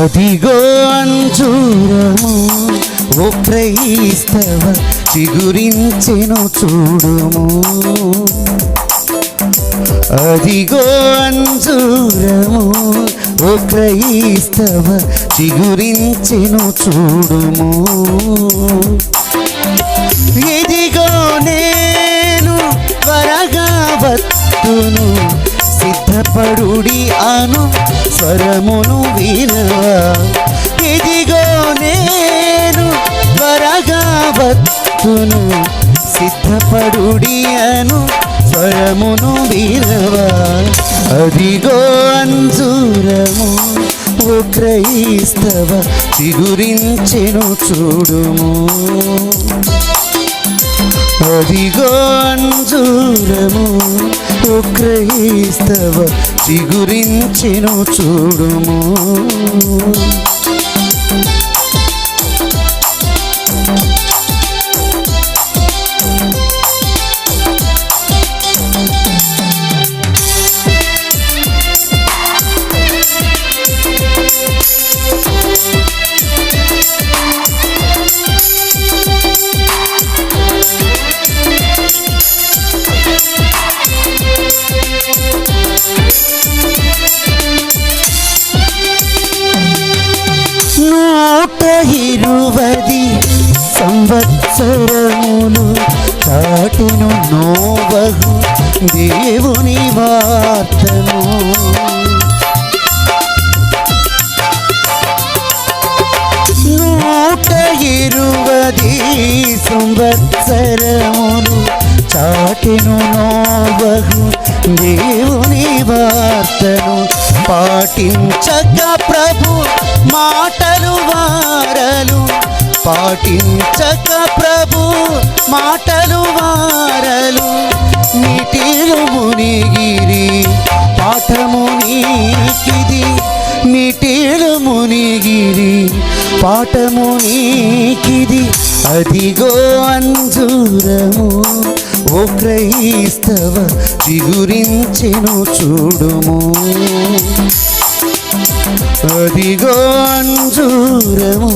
అదిగో అంచూరము ఓ క్రైస్తవ చిగురించెను చూడుము. అదిగో అంజూరము ఓ క్రైస్తవ చిగురించెను చూడుము. ఇదిగో నేను త్వరగా వత్తును సిద్ధపడుడి అను స్వరమును వినవా ఇదిగో నేను త్వరగా వత్తును సిద్ధపడుడియను స్వరమును వినవా. అదిగో అంజూరము ఓ చిగురించెను చూడుము. అదిగో అంజూరము ఓ గురించి చూడము చూడుము. ఇరువది సంవత్సరములు చాటును నోవహు దేవుని వార్తను. నూట ఇరువది సంవత్సరములు చాటిను నోవహు దేవుని పాటించక ప్రభు మాటలు వారలు. పాటించక ప్రభు మాటలు వారలు. నీటిలు మునిగిరి పాఠము నీకిది. నీటిలు మునిగిరి పాఠము నీకిది. అదిగో అంజూరము. ఓ క్రైస్తవ దిగురించెను చూడుము. అదిగో అంజూరము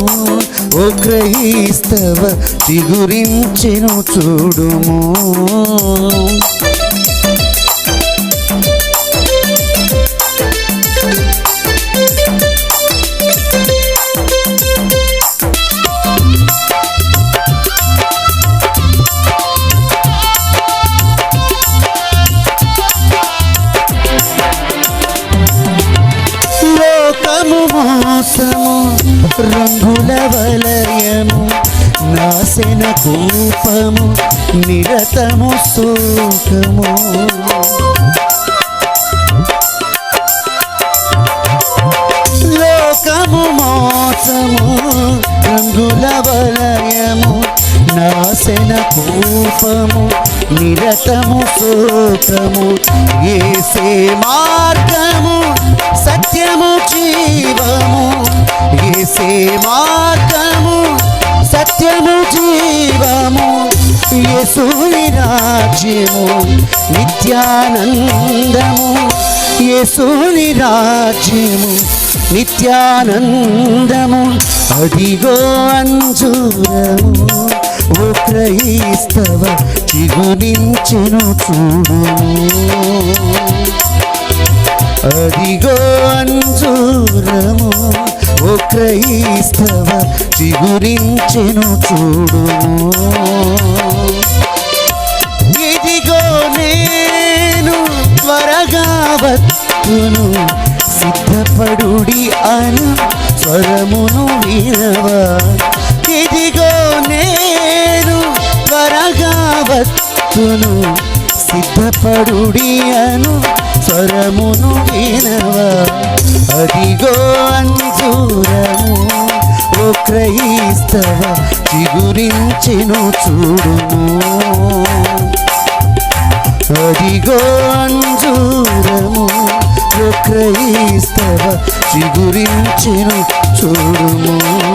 ఓ క్రైస్తవ దిగురించెను చూడుము. రంగుల వలయము నాశన కూపము నిరతము శోకము లోకము మోసము రంగుల వలయము నాశన కూపము నిరతము శోకము ఏసే మార్గము సత్యము జీవము. మార్గము సత్యము జీవము యేసుని రాజ్యము నిత్యానందము యేసుని రాజ్యము నిత్యానందము. అదిగో అంజూరము ఓ క్రైస్తవ చిగురించెను చూడుము. అదిగో అంజూరము ఓ క్రైస్తవ చిగురించెను చూడు. ఇదిగో నేను త్వరగా వత్తును సిద్ధపడుడి అను స్వరమును వినవా ఇదిగో నేను త్వరగా వత్తును సిద్ధపడుడి అను స్వరమును వినవా అదిగో దూరము. ఓ క్రైస్తవ చిగురించెను చూడుము. అదిగో అంజూరము. ఓ క్రైస్తవ చిగురించెను చూడుము.